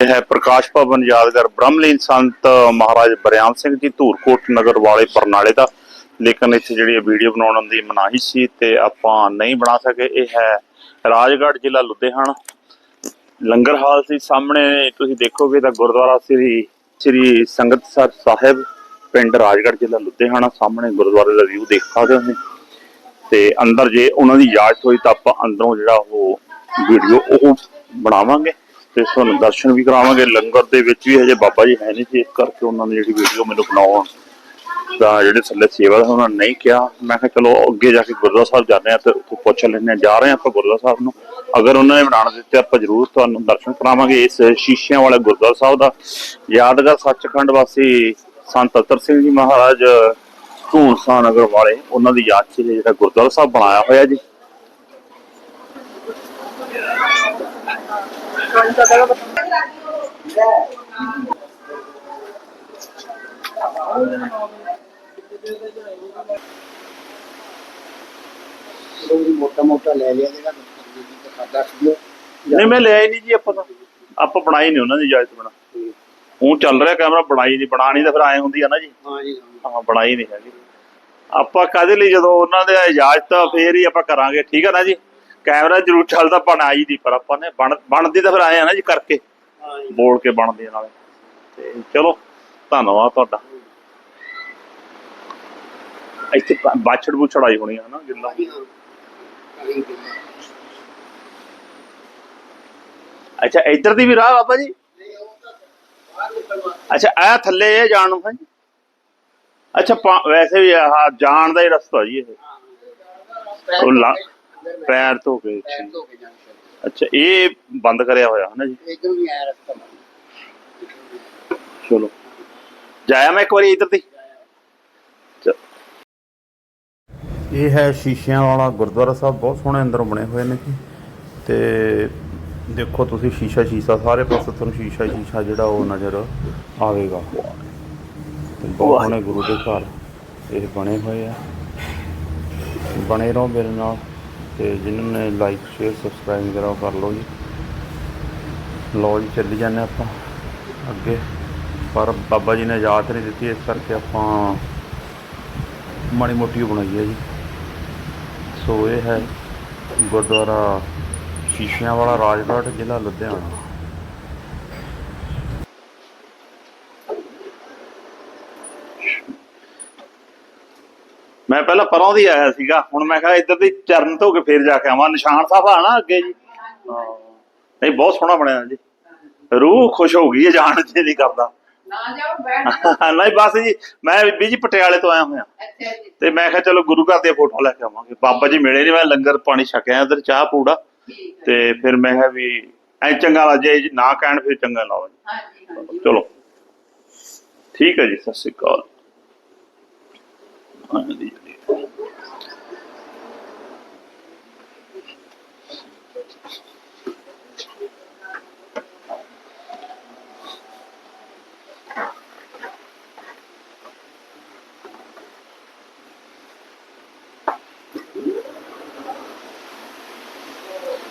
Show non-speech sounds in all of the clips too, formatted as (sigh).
ਇਹ ਹੈ ਪ੍ਰਕਾਸ਼ ਭਵਨ ਯਾਦਗਾਰ ਬ੍ਰਹਮਲੀਨ ਸੰਤ ਮਹਾਰਾਜ ਬਰਿਆਮ ਸਿੰਘ ਜੀ ਧੂਰਕੋਟ ਨਗਰ ਵਾਲੇ ਬਰਨਾਲੇ ਦਾ। ਲੇਕਿਨ ਇੱਥੇ ਜਿਹੜੀ ਵੀਡੀਓ ਬਣਾਉਣ ਦੀ ਮਨਾਹੀ ਸੀ ਤੇ ਆਪਾਂ ਨਹੀਂ ਬਣਾ ਸਕੇ, ਇਹ ਹੈ ਰਾਜਗੜ੍ਹ ਜ਼ਿਲ੍ਹਾ ਲੁਧਿਆਣਾ। ਲੰਗਰ ਹਾਲ ਸੀ ਸਾਹਮਣੇ, ਤੁਸੀਂ ਦੇਖੋਗੇ ਤਾਂ ਗੁਰਦੁਆਰਾ ਸ੍ਰੀ ਸ੍ਰੀ ਸੰਗਤਸਰ ਸਾਹਿਬ, ਪਿੰਡ ਰਾਜਗੜ੍ਹ ਜ਼ਿਲ੍ਹਾ ਲੁਧਿਆਣਾ ਸਾਹਮਣੇ ਗੁਰਦੁਆਰੇ ਦਾ ਵਿਊ ਦੇਖ ਸਕਦੇ ਹੋ ਤੇ ਅੰਦਰ ਜੇ ਉਹਨਾਂ ਦੀ ਇਜਾਜ਼ਤ ਹੋਈ ਤਾਂ ਆਪਾਂ ਅੰਦਰੋਂ ਜਿਹੜਾ ਉਹ ਵੀਡੀਓ ਉਹ ਬਣਾਵਾਂਗੇ। ਤੇ ਤੁਹਾਨੂੰ ਦਰਸ਼ਨ ਵੀ ਕਰਾਵਾਂਗੇ। ਲੰਗਰ ਦੇ ਵਿੱਚ ਵੀ ਹਜੇ ਬਾਬਾ ਜੀ ਹੈ ਨਹੀਂ ਸੀ ਇਸ ਕਰਕੇ ਉਹਨਾਂ ਨੇ ਜਿਹੜੀ ਵੀਡੀਓ ਮੈਨੂੰ ਬਣਾਉਣ ਦਾ ਜਿਹੜੇ ਥੱਲੇ ਸੇਵਾ ਦਾ ਉਹਨਾਂ ਨੇ ਨਹੀਂ ਕਿਹਾ। ਮੈਂ ਕਿਹਾ ਚਲੋ ਅੱਗੇ ਜਾ ਕੇ ਗੁਰਦੁਆਰਾ ਸਾਹਿਬ ਜਾਂਦੇ ਆ ਤੇ ਉੱਥੋਂ ਪੁੱਛ ਲੈਂਦੇ ਆ ਜਾ ਰਹੇ ਆ ਆਪਾਂ ਗੁਰਦੁਆਰਾ ਸਾਹਿਬ ਨੂੰ। ਅਗਰ ਉਹਨਾਂ ਨੇ ਬਣਾਉਣ ਦਿੱਤੇ, ਆਪਾਂ ਜ਼ਰੂਰ ਤੁਹਾਨੂੰ ਦਰਸ਼ਨ ਕਰਾਵਾਂਗੇ ਇਸ ਸ਼ੀਸ਼ਿਆਂ ਵਾਲੇ ਗੁਰਦੁਆਰਾ ਸਾਹਿਬ ਦਾ। ਯਾਦਗਾਰ ਸੱਚਖੰਡ ਵਾਸੀ ਸੰਤ ਅਤਰ ਸਿੰਘ ਜੀ ਮਹਾਰਾਜ ਧੂਣਸਾ ਨਗਰ ਵਾਲੇ, ਉਹਨਾਂ ਦੀ ਯਾਦ 'ਚ ਜਿਹੜਾ ਗੁਰਦੁਆਰਾ ਸਾਹਿਬ ਬਣਾਇਆ ਹੋਇਆ ਜੀ। ਮੋਟਾ ਮੋਟਾ ਲੈ ਲਿਆ ਜਿਹੜਾ ਜੀ ਦੱਸ ਦਿਓ ਨਹੀਂ ਮੈਂ ਲਿਆ ਹੀ ਨਹੀਂ ਜੀ ਆਪਾਂ ਤਾਂ। ਆਪਾਂ ਬਣਾਈ ਨਹੀਂ ਉਹਨਾਂ ਦੀ ਇਜਾਜ਼ਤ ਬਣਾ ਉਹ ਚੱਲ ਰਿਹਾ ਕੈਮਰਾ ਬਣਾਈ ਨਹੀਂ ਬਣਾਣੀ ਤਾਂ ਫਿਰ ਐ ਹੁੰਦੀ ਆ ਨਾ ਜੀ। ਹਾਂ ਜੀ ਹਾਂ। ਬਣਾਈ ਨਹੀਂ ਹੈਗੀ। ਆਪਾਂ ਕਾਹਦੇ ਲਈ ਜਦੋਂ ਉਹਨਾਂ ਦੇ ਇਜਾਜ਼ਤ ਫੇਰ ਹੀ ਆਪਾਂ ਕਰਾਂਗੇ। ਠੀਕ ਆ ਨਾ ਜੀ? ਕੈਮਰਾ ਜ਼ਰੂਰ ਚੱਲਦਾ ਬਣਾਈ ਦੀ ਪਰ ਆਪਾਂ ਨੇ ਬਣ ਬਣਦੀ ਤਾਂ ਫਿਰ ਆਏ ਆ ਨਾ ਜੀ ਕਰਕੇ। ਬੋਲ ਕੇ ਬਣਦੀ ਆ ਨਾਲੇ। ਤੇ ਚਲੋ ਧੰਨਵਾਦ ਤੁਹਾਡਾ। ਇੱਥੇ ਬਾਛੜ ਬੁਛੜ ਆਈ ਹੋਣੀ ਹੈ। ਨਾ ਗਿੱਲਾ ਅੱਛਾ ਇੱਧਰ ਦੀ ਵੀ ਰਾਹ ਬਾਬਾ ਜੀ? ਅੱਛਾ ਆ ਥੱਲੇ ਇਹ ਜਾਣ ਨੂੰ ਹੈ ਜੀ ਅੱਛਾ ਵੈਸੇ ਵੀ ਆਹ ਜਾਣ ਦਾ ਹੀ ਰਸਤਾ ਜੀ ਇਹ। ਉਹ ਪੈਰ ਧੋ ਕੇ ਅੱਛਾ। ਅੱਛਾ ਇਹ ਬੰਦ ਕਰਿਆ ਹੋਇਆ ਹੈ ਨਾ ਜੀ ਇਧਰ ਵੀ ਆਇਆ ਰਸਤਾ ਚਲੋ। ਜਾਇਆ ਮੈਂ ਇੱਕ ਵਾਰੀ ਇੱਧਰ ਦੀ? ਇਹ ਹੈ ਸ਼ੀਸ਼ਿਆਂ ਵਾਲਾ ਗੁਰਦੁਆਰਾ ਸਾਹਿਬ ਬਹੁਤ ਸੋਹਣੇ ਅੰਦਰੋਂ ਬਣੇ ਹੋਏ ਨੇ ਜੀ। ਤੇ ਦੇਖੋ ਤੁਸੀਂ ਸ਼ੀਸ਼ਾ ਸ਼ੀਸ਼ਾ ਸਾਰੇ ਪਾਸੇ ਤੁਹਾਨੂੰ ਸ਼ੀਸ਼ਾ ਸ਼ੀਸ਼ਾ ਜਿਹੜਾ ਉਹ ਨਜ਼ਰ ਆਵੇਗਾ। ਤੇ ਬਹੁਤ ਸੋਹਣੇ ਗੁਰੂ ਦੇ ਘਰ ਇਹ ਬਣੇ ਹੋਏ ਆ। ਬਣੇ ਰਹੋ ਮੇਰੇ ਨਾਲ। ਤੇ ਜਿਨ੍ਹਾਂ ਨੇ ਲਾਈਕ ਸ਼ੇਅਰ ਸਬਸਕ੍ਰਾਈਬ ਵਗੈਰਾ ਉਹ ਕਰ ਲਓ ਜੀ। ਲਓ ਜੀ, ਚੱਲੀ ਜਾਂਦੇ ਆਪਾਂ ਅੱਗੇ। ਪਰ ਬਾਬਾ ਜੀ ਨੇ ਇਜਾਜ਼ਤ ਨਹੀਂ ਦਿੱਤੀ, ਇਸ ਕਰਕੇ ਆਪਾਂ ਮਾੜੀ ਮੋਟੀ ਓ ਬਣਾਈ ਹੈ ਜੀ। ਸੋ ਇਹ ਹੈ ਗੁਰਦੁਆਰਾ ਸ਼ੀਸ਼ਿਆਂ ਵਾਲਾ ਰਾਜਗੜ੍ਹ, ਜ਼ਿਲ੍ਹਾ ਲੁਧਿਆਣਾ। ਮੈਂ ਪਹਿਲਾਂ ਪਰੋਂ ਦੀ ਆਇਆ ਸੀਗਾ ਹੁਣ ਮੈਂ ਕਿਹਾ ਇੱਧਰ ਦੀ ਚਰਨ ਧੋ ਕੇ ਫੇਰ ਜਾ ਕੇ ਆਵਾਂ। ਨਿਸ਼ਾਨ ਸਾਹਿਬ ਆ ਨਾ ਅੱਗੇ ਜੀ। ਹਾਂ। ਨਹੀਂ ਬਹੁਤ ਸੋਹਣਾ ਬਣਿਆ ਜੀ। ਰੂਹ ਖੁਸ਼ ਹੋ ਗਈ ਹੈ ਜਾਣ ਜੇ ਨਹੀਂ ਕਰਦਾ। ਨਾ ਜਾਓ ਬੈਠ (laughs) ਨਹੀਂ ਬਸ ਜੀ ਮੈਂ ਬੀਬੀ ਜੀ ਪਟਿਆਲੇ ਤੋਂ ਆਇਆ ਹੋਇਆ। ਅੱਛਾ ਜੀ। ਤੇ ਮੈਂ ਕਿਹਾ ਚਲੋ ਗੁਰੂ ਘਰ ਦੀਆਂ ਫੋਟੋ ਲੈ ਕੇ ਆਵਾਂਗੇ। ਬਾਬਾ ਜੀ ਮਿਲੇ ਨਹੀਂ ਮੈਂ ਲੰਗਰ ਪਾਣੀ ਛਕਿਆ ਉਧਰ ਚਾਹ ਪੂੜਾ। ਤੇ ਫਿਰ ਮੈਂ ਕਿਹਾ ਵੀ ਐ ਚੰਗਾ ਲੱਗੇ ਜੀ ਨਾ ਕਹਿਣ ਫਿਰ ਚੰਗਾ ਲਾਓ ਜੀ। ਚਲੋ। ਠੀਕ ਹੈ ਜੀ ਸਤਿ ਸ਼੍ਰੀ ਅਕਾਲ। ਹਾਂਜੀ।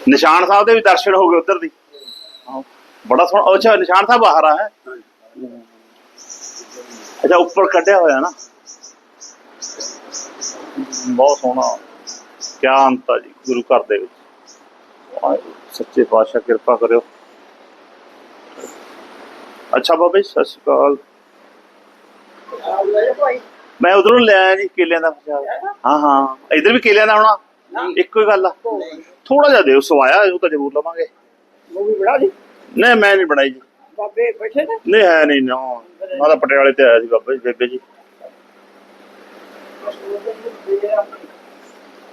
ਨਿਸ਼ਾਨ ਸਾਹਿਬ ਦੇ ਵੀ ਦਰਸ਼ਨ ਹੋ ਗਏ ਉਧਰ ਦੀ। ਬੜਾ ਸੋਹਣਾ, ਅੱਛਾ, ਨਿਸ਼ਾਨ ਸਾਹਿਬ ਬਾਹਰ ਆ, ਹੈ? ਅੱਛਾ, ਉੱਪਰ ਕੱਢਿਆ ਹੋਇਆ ਨਾ। ਬਹੁਤ ਸੋਹਣਾ। ਕਿਆ ਅੰਤ ਆ ਜੀ, ਗੁਰੂ ਘਰ ਦੇ ਵਿੱਚ। ਸੱਚੇ ਪਾਤਸ਼ਾਹ, ਕਿਰਪਾ ਕਰਿਓ। ਅੱਛਾ, ਬਾਬਾ ਜੀ, ਸਤਿ ਸ਼੍ਰੀ ਅਕਾਲ। ਮੈਂ ਉਧਰੋਂ ਲੈ ਆਇਆ ਜੀ, ਕੇਲਿਆਂ ਦਾ ਹਾਂ ਹਾਂ। ਇਧਰ ਵੀ ਕੇਲਿਆਂ ਦਾ ਹੋਣਾ? ਇੱਕੋ ਹੀ ਗੱਲ ਆ। ਥੋੜਾ ਜਿਹਾ ਦਿਓ ਸਵਾਇਆ ਉਹ ਤਾਂ ਜ਼ਰੂਰ ਲਵਾਂਗੇ। ਉਹ ਵੀ ਬੜਾ ਜੀ ਨਹੀਂ ਮੈਂ ਨਹੀਂ ਬਣਾਈ ਜੀ। ਬਾਬੇ ਬੈਠੇ ਨੇ? ਨਹੀਂ ਹੈ ਨਹੀਂ ਨਾ। ਮੈਂ ਤਾਂ ਪਟਿਆਲੇ ਤੇ ਆਇਆ ਸੀ ਬਾਬਾ ਜੀ ਬੇਬੇ ਜੀ।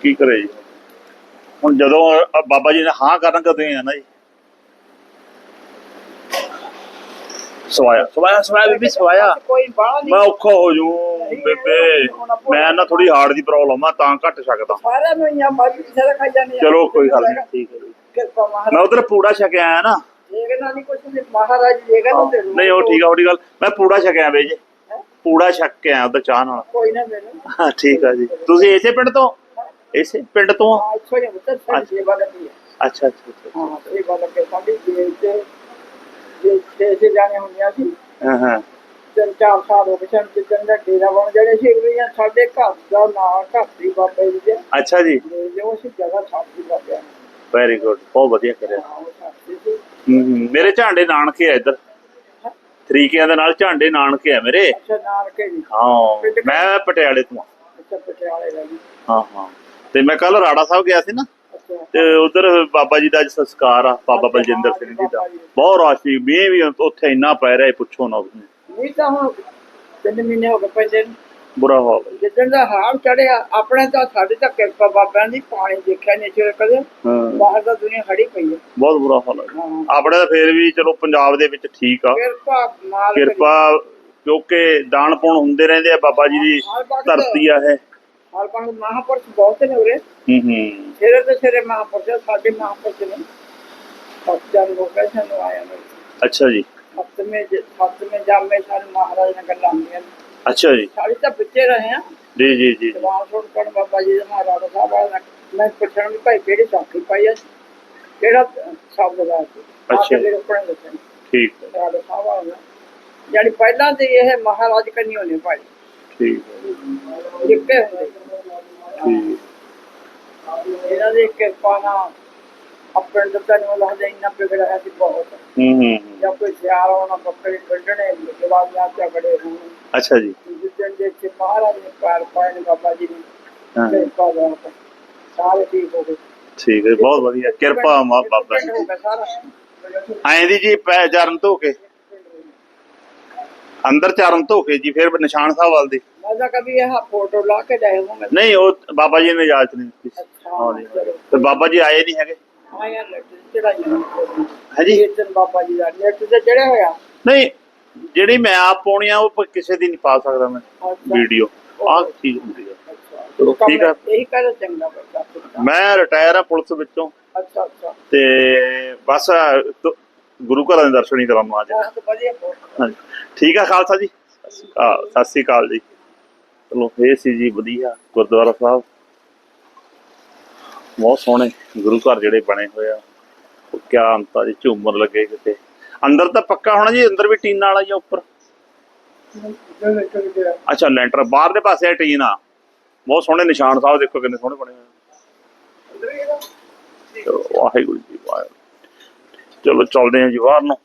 ਕੀ ਕਰੇ ਜੀ? ਹੁਣ ਜਦੋਂ ਬਾਬਾ ਜੀ ਨੇ ਹਾਂ ਕਰਨ ਕਦੇ ਆ ਨਾ ਜੀ। ਸਵਾਇਆ। ਸਵਾਇਆ ਸਵਾਇਆ ਬੀਬੀ ਸਵਾਇਆ। ਮੈਂ ਔਖਾ ਹੋ ਜੂ ਬੇਬੇ ਮੈਂ ਨਾ ਥੋੜੀ ਹਾਰਟ ਦੀ ਪ੍ਰੋਬਲਮ ਆ ਤਾਂ ਘੱਟ ਸਕਦਾ ਮਾਰੀ ਖਾਈ ਜਾਂਦੇ ਚਲੋ ਕੋਈ ਗੱਲ ਨਹੀਂ ਠੀਕ ਹੈ ਜੀ। ਮੈਂ ਉਧਰ ਪੂੜਾ ਛਕਿਆ ਆਇਆ ਨਾ। ਨਹੀਂ ਕੁਛ ਨਹੀਂ ਮਹਾਰਾਜ ਜੇਗਾ ਨਾ ਦੇ ਨਹੀਂ ਉਹ ਠੀਕ ਆ ਉਹਦੀ ਗੱਲ ਮੈਂ ਪੂੜਾ ਛਕਿਆ ਬੇ ਜੀ। ਪੂੜਾ ਛਕ ਕੇ ਆਇਆ ਉਧਰ ਚਾਹ ਨਾਲ। ਕੋਈ ਨਾ ਮੈਨੂੰ। ਹਾਂ ਠੀਕ ਆ ਜੀ। ਤੁਸੀਂ ਇਸੇ ਪਿੰਡ ਤੋਂ? ਇਸੇ ਪਿੰਡ ਤੋਂ ਆ? ਆ ਸੇਵਾ ਹੈ ਅੱਛਾ ਅੱਛਾ ਹਾਂ ਸੇਵਾ ਲੱਗੇ ਸਾਡੀ ਚ ਛੇ ਛੇ ਛੇ ਜਾਣੇ ਹੁੰਦੀਆਂ ਸੀ ਹਾਂ ਹਾਂ। ਤਿੰਨ ਚਾਰ ਸਾਲ ਹੋ ਗਏ ਸਨ ਜਿੱਦਣ ਦਾ ਡੇਰਾ ਬਣ ਜਿਹੜੇ ਸੀ ਵੀ ਸਾਡੇ ਘਰ ਦਾ ਨਾਂ ਦੀ ਬਾਬਾ ਜੀ ਦੇ ਅੱਛਾ ਜੀ। ਜੋ ਅਸੀਂ ਜਗ੍ਹਾ ਛਾਪੀ ਬਾਬਿਆਂ ਵੈਰੀ ਗੁੱਡ ਬਹੁਤ ਵਧੀਆ ਕਰਿਆ। ਹੂੰ ਹੂੰ। ਮੇਰੇ ਝਾਂਡੇ ਨਾਨਕੇ ਆ ਇੱਧਰ। ਤਰੀਕਿਆਂ ਦੇ ਨਾਲ ਝਾਂਡੇ ਨਾਨਕੇ ਆ ਮੇਰੇ। ਅੱਛਾ ਨਾਨਕੇ ਜੀ। ਹਾਂ ਮੈਂ ਪਟਿਆਲੇ ਤੋਂ ਆ। ਅੱਛਾ ਪਟਿਆਲੇ ਦਾ ਜੀ। ਹਾਂ ਹਾਂ। ਤੇ ਮੈਂ ਕੱਲ ਰਾੜਾ ਸਾਹਿਬ ਗਿਆ ਸੀ ਨਾ ਅੱਛਾ। ਤੇ ਉਧਰ ਬਾਬਾ ਜੀ ਦਾ ਅੱਜ ਸੰਸਕਾਰ ਆ ਬਾਬਾ ਬਲਜਿੰਦਰ ਸਿੰਘ ਜੀ ਦਾ। ਬਹੁਤ ਰਾਸ਼ੀ ਮੀਂਹ ਵੀ ਉੱਥੇ ਇੰਨਾ ਪੈ ਰਿਹਾ ਪੁੱਛੋ ਨਾ ਤੁਸੀਂ। ਨਹੀਂ ਤਾਂ ਹੁਣ ਤਿੰਨ ਮਹੀਨੇ ਹੋ ਗਏ ਨੂੰ। ਬੁਰਾ ਹਾਲ ਹੈ। ਜਿੱਦਣ ਦਾ ਹਾਲ ਚੜਿਆ ਆਪਣੇ ਤਾਂ ਸਾਡੇ ਤਾਂ ਕਿਰਪਾ ਬਾਬਿਆਂ ਦੀ ਪਾਣੀ ਦੇਖਿਆ ਨਹੀਂ ਚਿਰ ਕਦੇ। ਹਾਂ। ਬਾਹਰ ਦਾ ਦੁਨੀਆ ਖੜੀ ਪਈ ਹੈ। ਬਹੁਤ ਬੁਰਾ ਹਾਲ ਹੈ। ਹਾਂ। ਆਪਣੇ ਤਾਂ ਫੇਰ ਵੀ ਚਲੋ ਪੰਜਾਬ ਦੇ ਵਿੱਚ ਠੀਕ ਆ। ਕਿਰਪਾ ਮਾਲ ਕਿਰਪਾ ਕਿਉਂਕਿ ਦਾਨ ਪੁੰਨ ਹੁੰਦੇ ਰਹਿੰਦੇ ਆ ਬਾਬਾ ਜੀ ਦੀ ਧਰਤੀ ਆ ਇਹ। ਹਾਲ ਪਾਣ ਮਹਾਪੁਰਸ਼ ਬਹੁਤ ਨੇ ਉਰੇ। ਹੂੰ ਹੂੰ। ਸਿਰੇ ਤੇ ਸਿਰੇ ਮਹਾਪੁਰਸ਼ ਆ, ਸਾਡੇ ਮਹਾਪੁਰਸ਼ ਨੇ। ਲੋਕ ਆਇਆ ਨੇ ਅੱਛਾ ਜੀ। ਸੱਤਵੇਂ ਜ- ਸੱਤਵੇਂ ਜਾਮੇ ਸਾਨੂੰ ਮਹਾਰਾਜ ਨੇ ਗੱਲਾਂ ਅੱਛਾ ਜੀ। ਸਾਡੇ ਤਾਂ ਬੱਚੇ ਰਹੇ ਆ ਜੀ ਜੀ ਜੀ। ਜਵਾਨ ਸੁਣ ਕਰ ਬਾਬਾ ਜੀ ਦੇ ਮਹਾਰਾਜ ਸਾਹਿਬ ਆ ਮੈਂ ਪੁੱਛਣ ਵੀ ਭਾਈ ਕਿਹੜੀ ਸਾਖੀ ਪਾਈ ਆ? ਕਿਹੜਾ ਸ਼ਬਦ ਦਾ ਅੱਛਾ। ਠੀਕ। ਹੈ ਰਾਜਾ ਸਾਹਿਬ ਆ ਯਾਨੀ ਪਹਿਲਾਂ ਤੇ ਇਹ ਮਹਾਰਾਜ ਕੰਨੀ ਹੋਣੇ ਭਾਈ। ਠੀਕ। ਹੈ ਜਿੱਕੇ ਹੁੰਦੇ। ਠੀਕ। ਇਹਨਾਂ ਦੇ ਕਿਰਪਾ ਨਾਲ ਹਾਂ ਕਿਰਪਾ ਦਾ ਸਾਰੇ ਠੀਕ ਹੋ ਗਏ। ਠੀਕ ਹੈ ਬਹੁਤ ਵਧੀਆ। ਕਿਰਪਾ ਮਾ ਬਾਬਾ ਜੀ ਐਂ ਦੀ ਜੀ ਪੈ ਚਰਨ ਧੋ ਕੇ ਅੰਦਰ ਚਰਨ ਧੋ ਕੇ ਜੀ ਫਿਰ ਨਿਸ਼ਾਨ ਸਾਹਿਬ ਵੱਲ ਦੀ। ਮੈਂ ਤਾਂ ਕभी ਇਹ ਫੋਟੋ ਲਾ ਕੇ ਜਾਏ ਹੂੰ ਨਹੀਂ ਉਹ ਬਾਬਾ ਜੀ ਨੇ ਇਜਾਜ਼ਤ ਨਹੀਂ ਦਿੱਤੀ। ਹਾਂ ਜੀ। ਤੇ ਬਾਬਾ ਜੀ ਆਏ ਨਹੀਂ ਹੈਗੇ। ਆਇਆ ਨੈਟ ਤੇ ਚੜਾਈ ਹੈ ਜੀ। ਇਹ ਬਾਬਾ ਜੀ ਦਾ ਨੈਟ ਤੇ ਚੜਿਆ ਹੋਇਆ। ਨਹੀਂ ਜਿਹੜੀ ਮੈਂ ਆਪ ਪਾਉਣੀ ਆ ਉਹ ਪ- ਕਿਸੇ ਦੀ ਨਹੀਂ ਪਾ ਸਕਦਾ ਮੈਂ ਅੱਛਾ। ਵੀਡੀਓ। ਆਹ ਚੀਜ਼ ਹੁੰਦੀ ਆ। ਅੱਛਾ। ਚਲੋ ਕੰਮ ਠੀਕ ਆ। ਇਹੀ ਕਰ ਚੰਗਾ ਬੱਚਾ ਮੈਂ ਰਿਟਾਇਰ ਆ ਪੁਲਿਸ ਵਿੱਚੋਂ। ਅੱਛਾ ਅੱਛਾ। ਤੇ ਬਸ ਦ- ਗੁਰੂ ਘਰਾਂ ਦੇ ਦਰਸ਼ਨ ਹੀ ਕਰਾਂਗਾ ਅੱਜ ਬਹੁਤ ਵਧੀਆ ਬਹੁਤ ਹਾਂਜੀ। ਠੀਕ ਆ ਖਾਲਸਾ ਜੀ? ਸਤਿ ਸ਼੍ਰੀ ਅਕਾਲ। ਸਤਿ ਸ਼੍ਰੀ ਅਕਾਲ ਜੀ। ਚਲੋ ਇਹ ਸੀ ਜੀ ਵਧੀਆ ਗੁਰਦੁਆਰਾ ਸਾਹਿਬ। ਬਹੁਤ ਸੋਹਣੇ ਗੁਰੂ ਘਰ ਜਿਹੜੇ ਬਣੇ ਹੋਏ ਆ। ਉਹ ਕਿਆ ਅੰਤਾ ਜੀ ਝੂਮਰ ਲੱਗੇ ਕਿਤੇ। ਅੰਦਰ ਤਾਂ ਪੱਕਾ ਹੋਣਾ ਜੀ ਅੰਦਰ ਵੀ ਟੀਨ ਵਾਲਾ ਜਾਂ ਉੱਪਰ? ਅੱਛਾ ਲੈਂਟਰ ਬਾਹਰਲੇ ਪਾਸੇ ਆ ਟੀਨ ਆ। ਬਹੁਤ ਸੋਹਣੇ ਨਿਸ਼ਾਨ ਸਾਹਿਬ ਦੇਖੋ ਕਿੰਨੇ ਸੋਹਣੇ ਬਣੇ ਹੋਏ ਆ। ਚਲੋ ਵਾਹਿਗੁਰੂ ਜੀ ਵਾਹਿਗੁਰੂ। ਚਲੋ ਚੱਲਦੇ ਹਾਂ ਜੀ ਬਾਹਰ ਨੂੰ।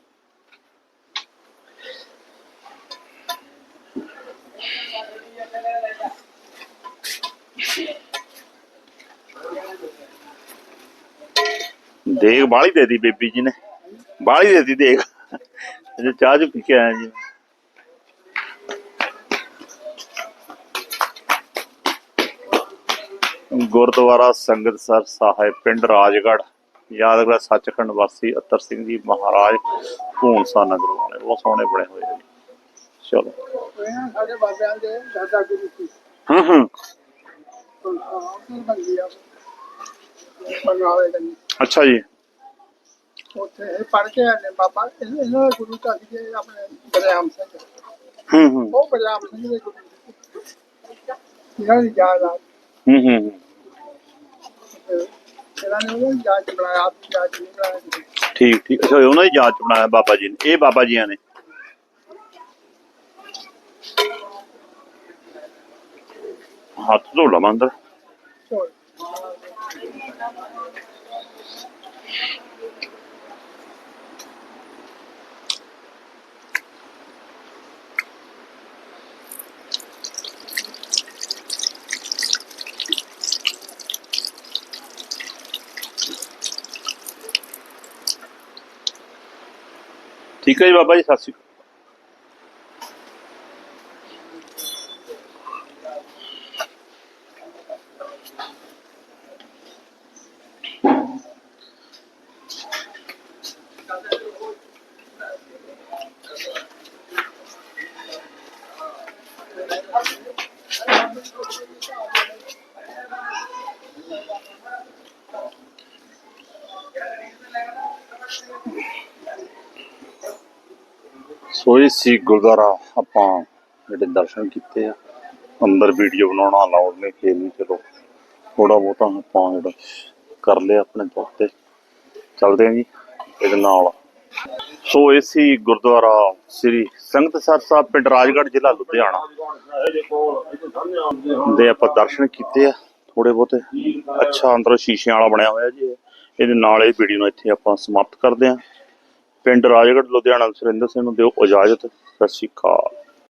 ਦੇਖ ਬਾਲੀ ਦੇ ਦੀ ਬੇਬੀ ਜੀ ਨੇ। ਬਾਲੀ ਦੇ ਦੀ ਦੇਖ। ਅਜੇ ਚਾਹ ਚ ਪੀ ਕੇ ਆਇਆ ਜੀ। ਗੁਰਦੁਆਰਾ ਸੰਗਤਸਰ ਸਾਹਿਬ, ਪਿੰਡ ਰਾਜਗੜ੍ਹ। ਯਾਦਗਾਰ ਸੱਚਖੰਡ ਵਾਸੀ ਅਤਰ ਸਿੰਘ ਜੀ ਮਹਾਰਾਜ ਭੂਨਸਾ ਨਗਰ ਵਾਲੇ। ਬਹੁਤ ਸੋਹਣੇ ਬਣੇ ਹੋਏ ਆ ਚਲੋ। ਸਾਡੇ ਬਾਬਿਆਂ ਦੇ ਦਾਦਾ ਗੁਰੂ ਸੀ ਹੂੰ ਹੂੰ। ਅੱਛਾ ਜੀ। ਉੱਥੇ ਇਹ ਪੜ ਕੇ ਆਏ ਨੇ ਬਾਬਾ ਇਹਨਾਂ ਇਹਨਾਂ ਦੇ ਗੁਰੂ ਤਾਂ ਸੀਗੇ ਆਪਣੇ ਬਰਿਆਮ ਸਿੰਘ ਹੂੰ ਹੂੰ ਉਹ ਬਰਿਆਮ ਸਿੰਘ ਦੇ ਗੁਰੂ ਸੀ। ਇਹਨਾਂ ਦੀ ਯਾਦ ਆ ਹੂੰ ਹੂੰ ਹੂੰ। ਤੇ ਇਹਨਾਂ ਨੇ ਉਹ ਯਾਦ ਬਣਾਇਆ ਆਪ ਯਾਦ ਨਹੀਂ ਬਣਾਇਆ ਠੀਕ ਠੀਕ ਅੱਛਾ ਉਹਨਾਂ ਦੀ ਜਾਂਚ ਬਣਾਇਆ ਬਾਬਾ ਜੀ ਨੇ ਇਹ ਬਾਬਾ ਜੀਆਂ ਨੇ ਹੱਥ ਧੋ ਲਵਾਂ ਅੰਦਰ ਠੀਕ ਹੈ ਜੀ ਬਾਬਾ ਜੀ ਸਤਿ ਸ਼੍ਰੀ ਅਕਾਲ। ਸੋ ਇਹ ਸੀ ਗੁਰਦੁਆਰਾ, ਆਪਾਂ ਜਿਹੜੇ ਦਰਸ਼ਨ ਕੀਤੇ ਆ, ਅੰਦਰ ਵੀਡੀਓ ਬਣਾਉਣਾ ਅਲਾਉਡ ਨਹੀਂ ਕਿ ਵੀ ਚਲੋ ਥੋੜਾ ਬਹੁਤਾ ਆਪਾਂ ਜਿਹੜਾ ਕਰ ਲਿਆ ਆਪਣੇ ਤੌਰ ਤੇ। ਚੱਲਦੇ ਆ ਜੀ, ਇਹਦੇ ਨਾਲ। ਸੋ ਇਹ ਸੀ ਗੁਰਦੁਆਰਾ ਸ੍ਰੀ ਸੰਗਤਸਰ ਸਾਹਿਬ, ਪਿੰਡ ਰਾਜਗੜ੍ਹ ਜ਼ਿਲ੍ਹਾ ਲੁਧਿਆਣਾ। ਦੇ ਆਪਾਂ ਦਰਸ਼ਨ ਕੀਤੇ ਆ ਥੋੜੇ ਬਹੁਤੇ। ਅੱਛਾ ਅੰਦਰੋਂ ਸ਼ੀਸ਼ਿਆਂ ਵਾਲਾ ਬਣਿਆ ਹੋਇਆ ਜੀ ਇਹਦੇ ਨਾਲ ਇਹ ਵੀਡੀਓ ਨੂੰ ਇੱਥੇ ਆਪਾਂ ਸਮਾਪਤ ਕਰਦੇ ਹਾਂ। ਪਿੰਡ ਰਾਜਗੜ੍ਹ ਲੁਧਿਆਣਾ ਸੁਰਿੰਦਰ ਸਿੰਘ ਨੂੰ ਦਿਓ ਇਜਾਜ਼ਤ। ਸਤਿ ਸ਼੍ਰੀ ਅਕਾਲ।